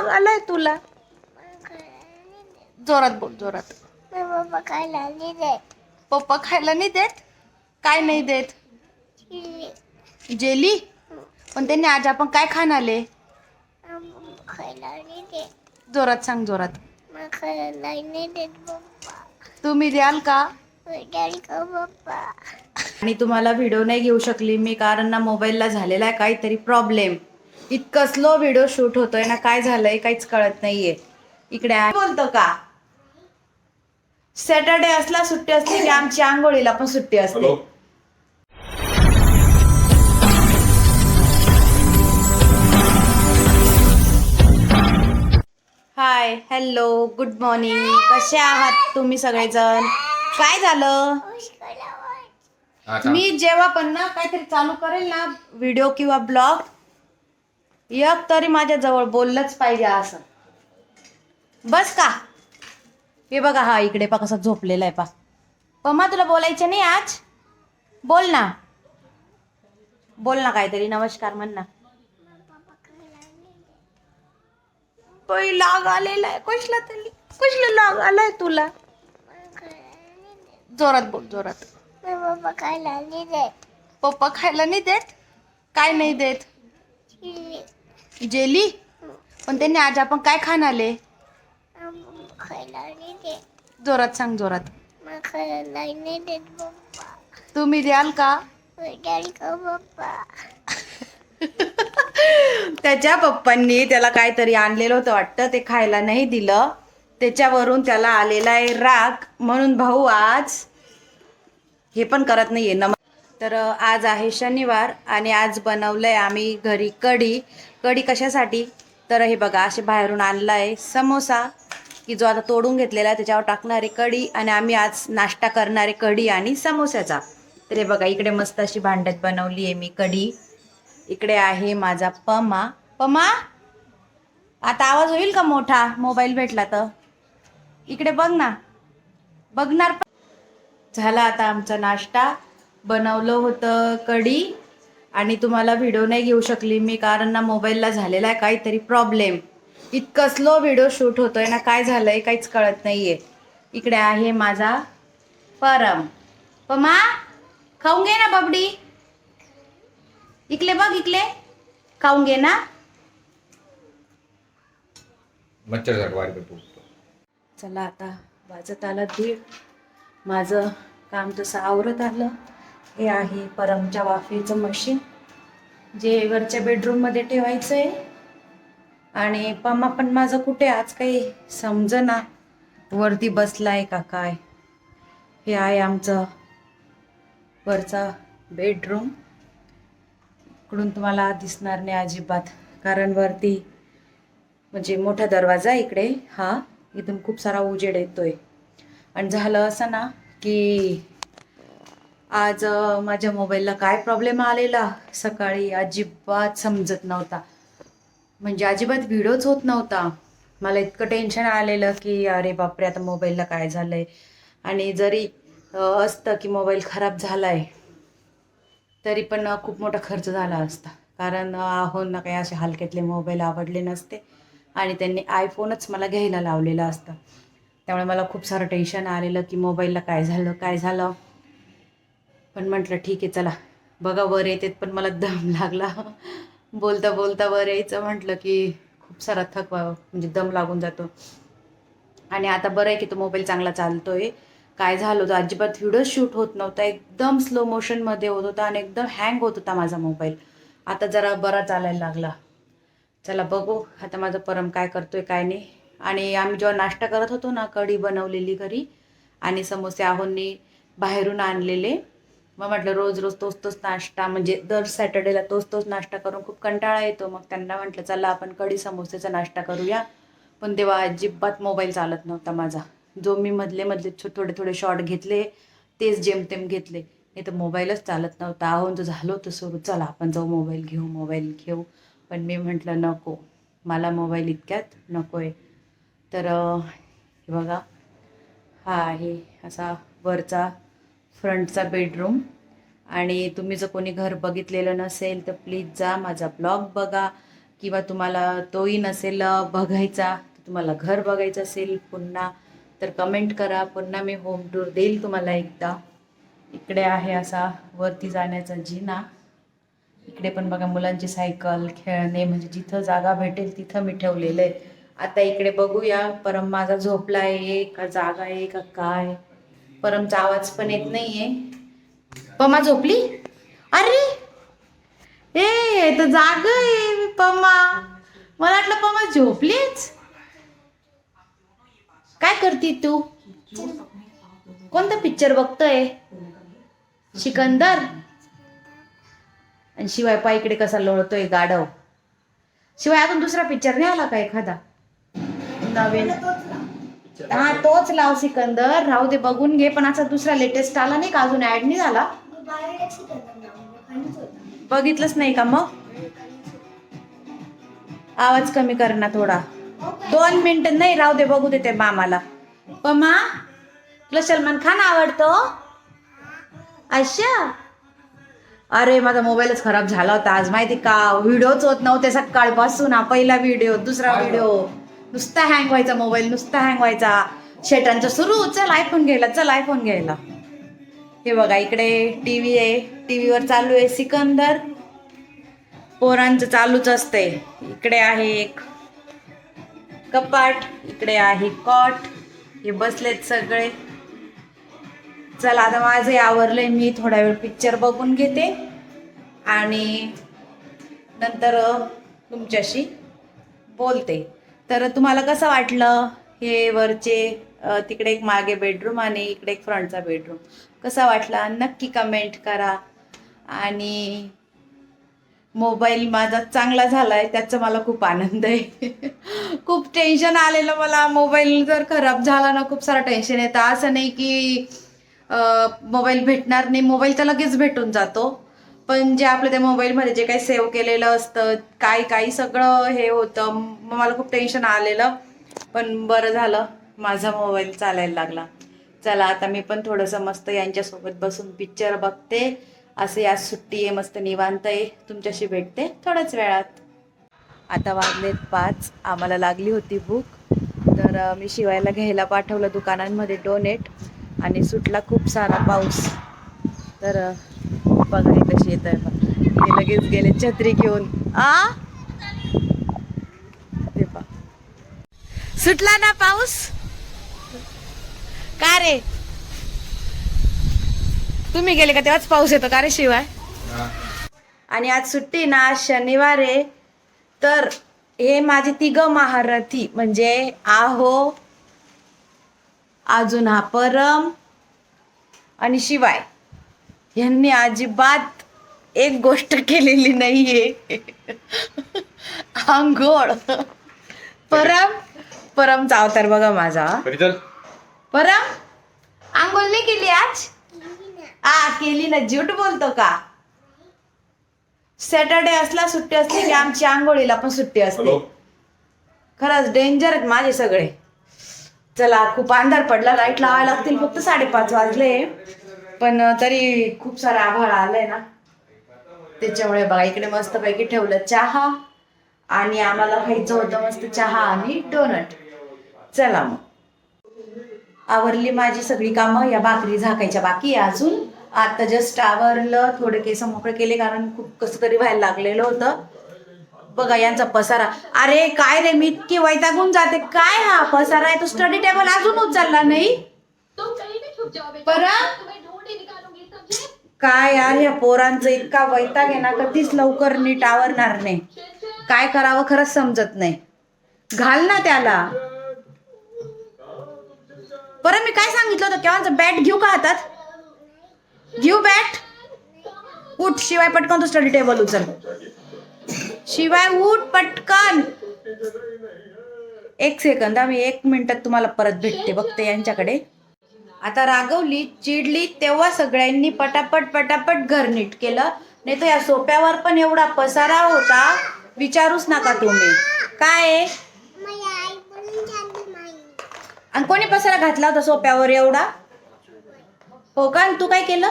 लाग आलाय तुला. जोरात बोल जोरात. बाबा खायला नाही दे पप्पा खायला नाही देत? काय नाही देत? जेली. पण त्यांनी आज आपण काय खाण आले खायला नाही जोरात सांग जोरात. मग खायला नाही देत पप्पा. तुम्ही द्याल का? पप्पा? आणि तुम्हाला व्हिडिओ नाही घेऊ शकली मी कारण ना मोबाईलला झालेला आहे काहीतरी प्रॉब्लेम इतकं स्लो व्हिडिओ शूट होतोय ना काय झालंय काहीच कळत नाहीये. इकडे. बोलतो का? सॅटर्डे असला सुट्टी असली की आमची आंघोळीला पण सुट्टी असते. Hello hi hello good morning कसे आहात तुम्ही सगळेजण? काय झालं? मी जेव्हा पण ना काहीतरी चालू करेल ना व्हिडिओ किंवा ब्लॉग एक तरी माझ्याजवळ बोललंच पाहिजे असं. बस का? हे बघा हा इकडे पा कसा झोपलेला आहे पा पम्मा तुला बोलायचं नाही आज. बोल ना. बोल ना काहीतरी नमस्कार म्हण ना. पै लाग आलेला आहे. कसला तरी कसला लाग आलाय तुला. जोरात बोल जोरात. बाबा खायला नाही दे पप्पा खायला नाही देत. काय नाही देत? जेली? पण त्यांनी आज आपण काय खाण आले खायला नाही दे. जोरात सांग जोरात. तुम्ही द्याल का? त्याच्या पप्पांनी त्याला काहीतरी आणलेलं होतं वाटतं ते खायला नाही दिलं. त्याच्यावरून त्याला आलेला आहे राग. म्हणून भाऊ आज हे पण करत नाहीये. नम तर आज आहे शनिवार आणि आज बनवलं आहे आम्ही घरी कढी. कढी कशासाठी? तर हे बघा असे बाहेरून आणला आहे समोसा की जो आता तोडून घेतलेला आहे त्याच्यावर टाकणारे कढी आणि आम्ही आज नाश्ता करणारे कढी आणि समोस्याचा. तर हे बघा इकडे मस्त अशी भांड्यात बनवली आहे मी कढी. इकडे आहे माझा पमा. पमा? आता आवाज होईल का मोठा? मोबाईल भेटला तर. इकडे बघ ना. बघणार पण झाला आता आमचा नाश्ता. बनवलं होतं कढी आणि तुम्हाला व्हिडिओ नाही घेऊ शकली मी कारण ना मोबाईलला झालेला आहे काहीतरी प्रॉब्लेम इतकं स्लो व्हिडिओ शूट होतोय ना काय झालंय काहीच कळत नाहीये. इकडे आहे माझा परम. पमा खाऊन घे ना बबडी. इकले बघ इकले खाऊन घे ना. चला आता वाजत आलं दीड. माझं काम तसं आवरत आलं. हे आहे परमच्या वाफेचं मशीन जे वरच्या बेडरूममध्ये ठेवायचं आहे आणि पम्मा पण माझं कुठे आज काही समजना. वरती बसलाय का काय? हे आहे आमचं वरचा बेडरूम इकडून तुम्हाला दिसणार नाही अजिबात. कारण वरती म्हणजे मोठा दरवाजा इकडे. हा इथून खूप सारा उजेड येतोय. आणि झालं असं ना की आज माझ्या मोबाईलला काय प्रॉब्लेम आलेला? सकाळी अजिबात समजत नव्हता. म्हणजे अजिबात व्हिडिओच होत नव्हता. मला इतकं टेन्शन आलेलं की अरे बापरे आता मोबाईलला काय झालं आहे आणि जरी असतं की मोबाईल खराब झाला आहे तरी पण खूप मोठा खर्च झाला असता. कारण आहोंना काही असे हलक्यातले मोबाईल आवडले नसते. आणि त्यांनी आयफोनच मला घ्यायला लावलेला असतं. त्यामुळे मला खूप सारं टेन्शन आलेलं की मोबाईलला काय झालं काय झालं? पण म्हटलं ठीक आहे चला. बघा वर येतात पण मला दम लागला. बोलता बोलता वर यायचं म्हटलं की खूप सारा थकवा म्हणजे दम लागून जातो. आणि आता बरं आहे की तो मोबाईल चांगला चालतोय. काय झालं होतं? अजिबात व्हिडिओ शूट होत नव्हता. एकदम स्लो मोशनमध्ये होत होता आणि एकदम हँग होत होता माझा मोबाईल. आता जरा बरा चालायला लागला. चला बघू आता माझं परम काय करतोय काय नाही. आणि आम्ही जेव्हा नाश्ता करत होतो ना कढी बनवलेली घरी आणि समोसे आहोंनी बाहेरून आणलेले. मग म्हटलं रोज रोज तोच तोच नाश्ता म्हणजे दर सॅटर्डेला तोच तोच नाश्ता करून खूप कंटाळा येतो. मग त्यांना म्हटलं चला आपण कढी समोसेचा नाश्ता करूया. पण तेव्हा अजिबात मोबाईल चालत नव्हता माझा. जो मी मधले मधले छो- थोडे थोडे शॉर्ट घेतले तेच जेमतेम घेतले. नाही तर मोबाईलच चालत नव्हता. आहोन तो झालो तर सुरू. चला आपण जाऊ मोबाईल घेऊ मोबाईल घेऊ. पण मी म्हटलं नको. मला मोबाईल इतक्यात नको आहे तर हे बघा. हा आहे असा वरचा फ्रंटचा बेडरूम. आणि तुम्ही जर कोणी घर बघितलेलं नसेल तर प्लीज जा माझा ब्लॉग बघा. किंवा तुम्हाला तोही नसेल बघायचा तुम्हाला घर बघायचं असेल पुन्हा तर कमेंट करा. पुन्हा मी होम टूर देईल तुम्हाला एकदा. इकडे आहे असा वरती जाण्याचा जिना. इकडे पण बघा मुलांची सायकल खेळणे म्हणजे जिथं जागा भेटेल तिथं मी ठेवलेलं आहे. आता इकडे बघूया परम माझा झोपला आहे का जागा आहे का काय? परमचा आवाज पण येत नाहीये. पमा झोपली? अरे! ए तर जाग आहे पमा. मला वाटलं पमा झोपलीच. काय करती तू? कोणता पिक्चर बघतोय? सिकंदर? आणि शिवाय पायकडे कसा लोळतोय गाढव. शिवाय अजून दुसरा पिक्चर नाही आला का एखादा? नवीन. हा तोच लाव सिकंदर. राहू दे बघून घे. पण असा दुसरा लेटेस्ट आला नाही का? अजून ऍड नाही झाला? बघितलंच नाही का मग? आवाज कमी कर ना थोडा. दोन मिनिट नाही राहू दे बघू दे ते मामाला. पमा तुला सलमान खान आवडतो? अच्छा अरे माझा मोबाईलच खराब झाला होता आज. माहिती का? व्हिडिओच होत नव्हते सकाळपासून. हा पहिला व्हिडिओ दुसरा व्हिडिओ नुसता हँग व्हायचा मोबाईल नुसता हँग व्हायचा. शेटांचा सुरू चल आयफोन घ्यायला चल आयफोन घ्यायला. हे बघा इकडे टी व्ही आहे. टी व्हीवर चालू आहे सिकंदर. पोरांचं चालूच असते इकडे आहे एक कपाट इकडे आहे कॉट हे बसलेत सगळे. चला आता माझं आवरलंय. मी थोडा वेळ पिक्चर बघून घेते. आणि नंतर तुमच्याशी बोलते. तर तुम्हाला कसं वाटलं हे वरचे तिकडे एक मागे बेडरूम आणि इकडे एक फ्रंटचा बेडरूम कसा वाटला? नक्की कमेंट करा. आणि मोबाईल माझा चांगला झाला आहे त्याचा मला खूप आनंद आहे. खूप टेन्शन आलेलं मला. मोबाईल जर खराब झाला ना खूप सारं टेन्शन येतं. असं नाही की मोबाईल भेटणार नाही. मोबाईल तर लगेच भेटून जातो. पण जे आपलं त्या मोबाईलमध्ये जे काही सेव्ह केलेलं असतं काय काही सगळं हे होतं मग मला खूप टेन्शन आलेलं. पण बरं झालं माझा मोबाईल चालायला लागला. चला आता मी पण थोडंसं मस्त यांच्यासोबत बसून पिक्चर बघते. असं या सुट्टी आहे मस्त निवांत आहे. तुमच्याशी भेटते थोड्याच वेळात. आता वाजलेत पाच आम्हाला लागली होती भूक तर मी शिवायला घ्यायला पाठवलं दुकानांमध्ये डोनेट आणि सुटला खूप सारा पाऊस. तर बघायला येत आहे ते लगेच गेले छत्री घेऊन. आ? ते पा. सुटला ना पाऊस? का रे? तुम्ही गेले का तेव्हाच पाऊस येतो का रे शिवाय? आणि आज सुट्टी ना आज शनिवार आहे. तर हे माझे तिघ महारथी म्हणजे आहो अजून हा परम आणि शिवाय. यांनी अजिबात एक गोष्ट केलेली नाहीये. आंघोळ. परम परमचा अवतार बघा माझा. परम आंघोळ नाही केली आज? आ केली ना. झूट बोलतो का? सॅटर्डे असला सुट्टी असली की आमची आंघोळीला पण सुट्टी असते. खरंच डेंजर आहेत माझे सगळे. चला खूप अंधार पडला. लाइट लावायला लागतील. फक्त साडेपाच वाजले. पण तरी खूप सारा आभाळ आलंय ना. त्याच्यामुळे बघा इकडे मस्तपैकी ठेवलं चहा. आणि आम्हाला खायचं होतं मस्त चहा आणि डोनट चला मग. आवरली माझी सगळी कामं या भाकरी झाकायच्या बाकी अजून. आता जस्ट आवरलं थोडे केस मोकळे केले कारण खूप कसं तरी व्हायला लागलेलं होतं. बघा यांचा पसारा. अरे काय रे मी इतकी वैतागून जाते. काय हा पसारा आहे? तो स्टडी टेबल अजून उचलला नाही. परत काय यार या पोरांचं इतका वैताग आहे ना कधीच लवकर नीट आवरणार नाही. काय करावं खरंच समजत नाही. घाल ना त्याला. परत मी काय सांगितलं होतं? केव्हाच बॅट घेऊ का हातात? घेऊ बॅट उठ शिवाय पटकन तू स्टडी टेबल उचल. शिवाय उठ पटकन. एक सेकंद आम्ही एक मिनिटात तुम्हाला परत भेटते बघते यांच्याकडे. आता रागवली चिडली तेव्हा सगळ्यांनी पटापट पटापट घर नीट केलं. नाही तर या सोप्यावर पण एवढा पसारा होता विचारूच नका तुम्ही. काय आणि कोणी पसारा घातला होता सोप्यावर एवढा? हो का? तू काय केलं?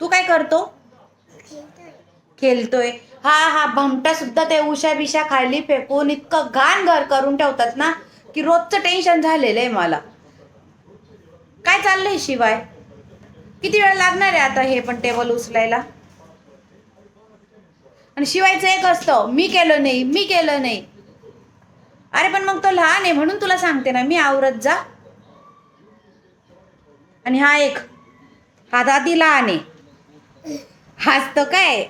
तू काय करतो? खेळतोय. खेळतोय. हा हा भमटा सुद्धा ते उशा बिशा खाली फेकून इतकं घाण घर करून ठेवतात ना की रोजचं टेन्शन झालेलं आहे मला. काय चाललंय शिवाय? किती वेळ लागणार आहे आता हे पण टेबल उचलायला? आणि शिवायचं एक असतं मी केलं नाही मी केलं नाही. अरे पण मग तो लहान आहे म्हणून तुला सांगते ना मी आवरत जा. आणि हा एक हा दादी लहान आहे. हाच तो काय?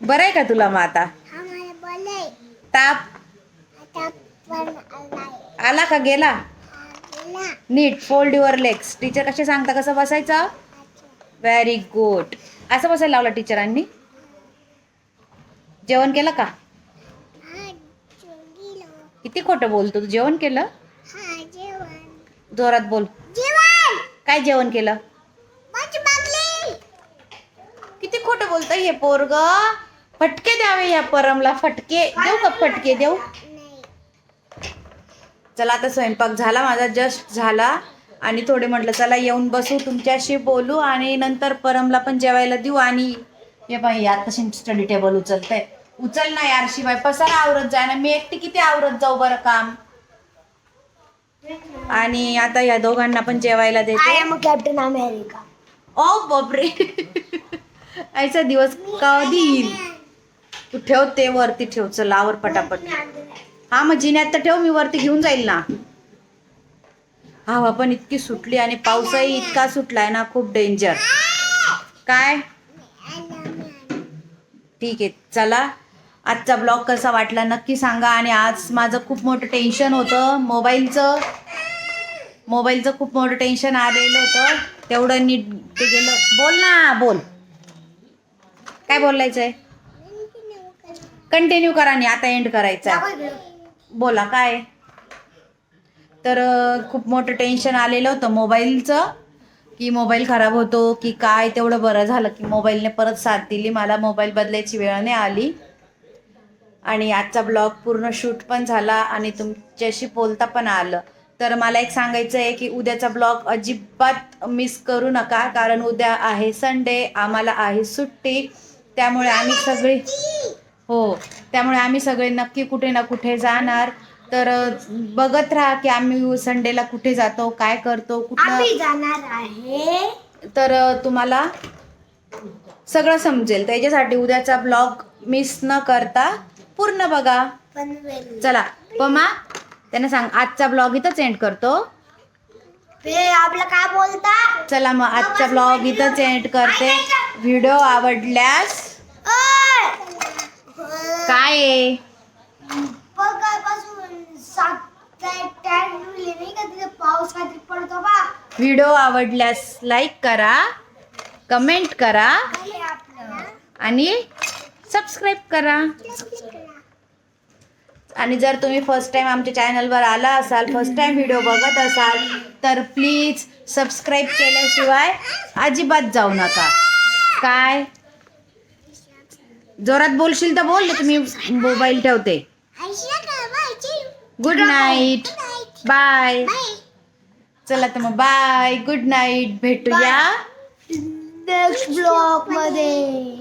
बरं आहे का तुला मग आता? ताप? आला का गेला? नीट फोल्ड युअर लेग्स टीचर कसे सांगता कसं बसायचं? व्हेरी गुड असं बसायला लावलं टीचरांनी? जेवण केलं का? किती खोटं बोलतो तू? जेवण केलं? जोरात बोल. काय जेवण केलं? किती खोटं बोलतं हे पोरग? फटके द्यावे या परमला फटके. देऊ का फटके? देऊ? चला आता स्वयंपाक झाला माझा जस्ट झाला. आणि थोडे म्हटलं चला येऊन बसू तुमच्याशी बोलू आणि नंतर परमला पण जेवायला देऊ. आणि हे बाई आता स्टडी टेबल उचलतंय उचल ना यार शिवाय पसारा आवरत जाय ना. मी एकटी किती आवरत जाऊ बरं काम? आणि आता या दोघांना पण जेवायला देते. एम कॅप्टन अमेरिका ओ बापरे. ऐसा दिवस कधी येईल? तू ठेव ते वरती ठेव चल आवर पटापट. हा मग जिन्यात तर ठेव मी वरती घेऊन जाईल ना. हवा पण इतकी सुटली आणि पावसाही इतका सुटलाय ना खूप डेंजर काय? ठीक आहे चला. आजचा ब्लॉग कसा वाटला नक्की सांगा आणि आज माझं खूप मोठं टेन्शन होतं. मोबाईलचं मोबाईलचं खूप मोठं टेन्शन आलेलं होतं. तेवढं नीट ते गेलं. बोल ना बोल. काय बोलायचं आहे कंटिन्यू करा आणि आता एंड करायचा आहे. बोला काय? तर खूप मोठं टेन्शन आलेलं होतं मोबाईलचं की मोबाईल खराब होतो की काय? तेवढं बरं झालं की मोबाईलने परत साथ दिली. मला मोबाईल बदलायची वेळ नाही आली. आणि आजचा ब्लॉग पूर्ण शूट पण झाला आणि तुमच्याशी बोलता पण आलं. तर मला एक सांगायचं आहे की उद्याचा ब्लॉग अजिबात मिस करू नका कारण उद्या आहे संडे आम्हाला आहे सुट्टी. त्यामुळे आम्ही सगळी हो. त्यामुळे आम्ही सगळे नक्की कुठे ना कुठे जाणार. तर बघत राहा की आम्ही संडेला कुठे जातो काय करतो कुठं आम्ही जाणार आहे. तर तुम्हाला सगळं समजेल. त्याच्यासाठी उद्याचा ब्लॉग मिस न करता पूर्ण बघा. पनवेल चला पमा त्यांना सांग आजचा ब्लॉग इथंच एंड करतो. ते आपलं काय बोलता. चला मग आजचा ब्लॉग इथंच एंड करते. व्हिडिओ आवडल्यास ओय! काय आहे बघापासून सात ते टॅग लिहिले नाही का तिथे पाऊस काहीतरी पडतो बा. व्हिडिओ आवडल्यास लाईक करा कमेंट करा आणि सबस्क्राईब करा. आणि जर तुम्ही फर्स्ट टाइम आमच्या चॅनलवर आला असाल फर्स्ट टाइम व्हिडिओ बघत असाल तर प्लीज सबस्क्राईब केल्याशिवाय अजिबात जाऊ नका. काय? जोरात बोलशील तर बोल नाही तुम्ही मोबाईल ठेवते. गुड नाईट बाय बाय चला तर मग बाय गुड नाईट भेटूया. नेक्स्ट ब्लॉगमध्ये.